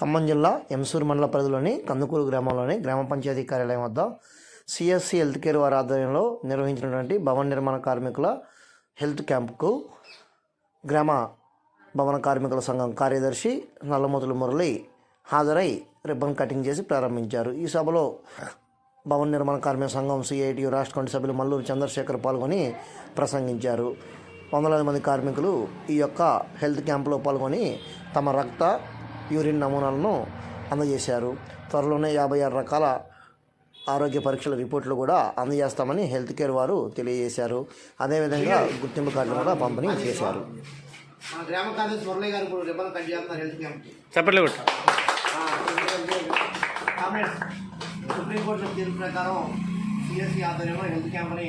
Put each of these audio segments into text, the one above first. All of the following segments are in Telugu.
ఖమ్మం జిల్లా ఎంసూరు మండల పరిధిలోని కందుకూరు గ్రామంలోని గ్రామ పంచాయతీ కార్యాలయం వద్ద సిఎస్సి హెల్త్ కేర్ వారి ఆధ్వర్యంలో నిర్వహించినటువంటి భవన నిర్మాణ కార్మికుల హెల్త్ క్యాంప్కు గ్రామ భవన కార్మికుల సంఘం కార్యదర్శి నల్లమూతుల మురళి హాజరై రిబ్బన్ కటింగ్ చేసి ప్రారంభించారు. ఈ సభలో భవన నిర్మాణ కార్మిక సంఘం సిఐటి రాష్ట్ర కమిటీ సభ్యులు మల్లూరు చంద్రశేఖర్ పాల్గొని ప్రసంగించారు. వందలాది మంది కార్మికులు ఈ యొక్క హెల్త్ క్యాంపులో పాల్గొని తమ రక్త యూరిన్ నమూనాలను అందజేశారు. త్వరలోనే యాభై ఆరు రకాల ఆరోగ్య పరీక్షల రిపోర్ట్లు కూడా అందజేస్తామని హెల్త్ కేర్ వారు తెలియజేశారు. అదేవిధంగా గుర్తింపు కార్డులు కూడా పంపిణీ చేశారు. కామ్రేడ్స్ సుప్రీంకోర్టు తీర్పు ప్రకారం సిఎస్సి ఆధ్వర్యంలో హెల్త్ క్యాంప్ని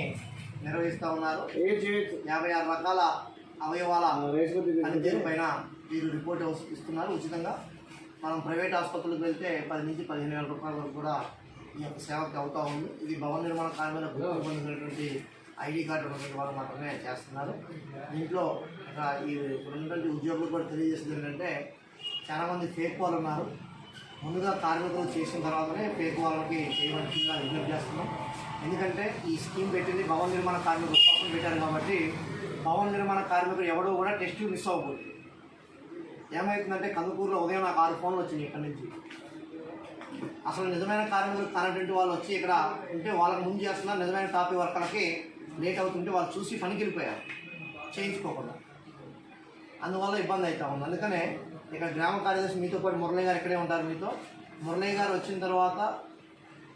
నిర్వహిస్తూ ఉన్నారు. యాభై ఆరు రకాల అవయవాల పైన వీరు రిపోర్ట్ ఇస్తున్నారు. ఉచితంగా మనం ప్రైవేట్ ఆసుపత్రులకు వెళ్తే పది నుంచి పదిహేను వేల రూపాయల వరకు కూడా ఈ యొక్క సేవకి అవుతూ ఉంది. ఇది భవన నిర్మాణ కార్మికులకు గుర్తింపు పొందినటువంటి ఐడి కార్డు ఉన్నటువంటి వాళ్ళు మాత్రమే చేస్తున్నారు. దీంట్లో ఈ ఉన్నటువంటి ఉద్యోగులు కూడా తెలియజేసింది ఏంటంటే చాలామంది ఫేక్ వాళ్ళు ఉన్నారు. ముందుగా కార్మికులు చేసిన తర్వాతనే ఫేక్ వాళ్ళకి చేయవలసిందిగా విజ్ఞప్తి చేస్తున్నాం. ఎందుకంటే ఈ స్కీమ్ పెట్టింది భవన నిర్మాణ కార్మికుల కోసం పెట్టారు కాబట్టి భవన నిర్మాణ కార్మికులు ఎవడో కూడా టెస్ట్ మిస్ అవ్వకూడదు. ఏమవుతుందంటే కందుకూరులో ఉదయం నాకు ఆరు ఫోన్లు వచ్చినాయి ఇక్కడ నుంచి. అసలు నిజమైన కార్మికులు తనటువంటి వాళ్ళు వచ్చి ఇక్కడ ఉంటే వాళ్ళకి ముందు చేస్తున్న నిజమైన టాపీ వర్కర్లకి లేట్ అవుతుంటే వాళ్ళు చూసి పనికి వెళ్ళిపోయారు చేయించుకోకుండా. అందువల్ల ఇబ్బంది అవుతా ఉంది. అందుకనే ఇక్కడ గ్రామ కార్యదర్శి మీతో పాటు మురళి గారు ఇక్కడే ఉంటారు మీతో. మురళి గారు వచ్చిన తర్వాత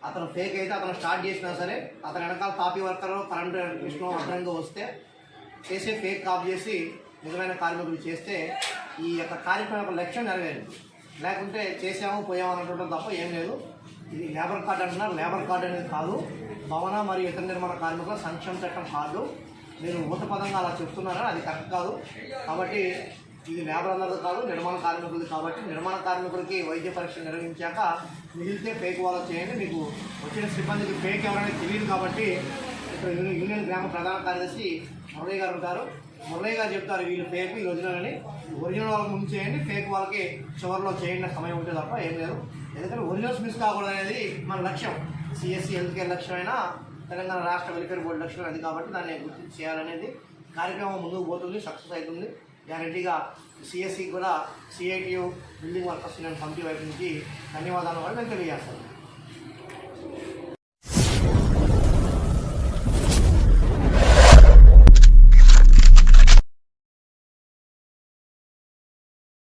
అతను ఫేక్ అయితే అతను స్టార్ట్ చేసినా సరే అతని వెనకాల కాపీ వర్కర్ కరెంట్ విష్ణు అడ్డంగా వస్తే చేసే ఫేక్ కాపీ చేసి నిజమైన కార్మికులు చేస్తే ఈ యొక్క కార్యక్రమం యొక్క లక్ష్యం నెరవేరింది. లేకుంటే చేసాము పోయాము అనుకుంటాం తప్ప ఏం లేదు. ఇది లేబర్ కార్డు అంటున్నారు. లేబర్ కార్డు అనేది కాదు. భవన మరియు ఇతర నిర్మాణ కార్మికుల సంక్షేమ చట్టం కార్డు. మీరు ఊతపదంగా అలా చెప్తున్నారా? అది కరెక్ట్ కాదు. కాబట్టి ఇది లేబర్ అందరిది కాదు నిర్మాణ కార్మికులది కాబట్టి నిర్మాణ కార్మికులకి వైద్య పరీక్ష నిర్వహించాక మిగిలితే ఫేక్ వాళ్ళు చేయండి. మీకు వచ్చిన సిబ్బందికి ఫేక్ ఎవరైనా తెలియదు కాబట్టి ఇక్కడ యూనియన్ గ్రామ ప్రధాన కార్యదర్శి మురళి గారు ఉంటారు. మురళి గారు చెప్తారు వీళ్ళు ఫేక్ వీళ్ళు ఒరిజినల్ అని. ఒరిజినల్ వాళ్ళకి ముందు చేయండి ఫేక్ వాళ్ళకి చివరిలో చేయండి సమయం ఉంటే తప్ప ఏం లేదు. ఎందుకంటే ఒరిజినల్స్ మిస్ కాకూడదు అనేది మన లక్ష్యం. సిఎస్సి హెల్త్ కేర్ లక్ష్యమైనా తెలంగాణ రాష్ట్ర వెల్ఫేర్ బోర్డు లక్ష్యం అది కాబట్టి దాన్ని గుర్తించి చేయాలనేది కార్యక్రమం ముందుకు పోతుంది సక్సెస్ అవుతుంది. గ్యారంటీగా సిఎస్సి కూడా CITU building workers union committee వైపు నుంచి ధన్యవాదాలు కూడా నేను తెలియజేస్తాను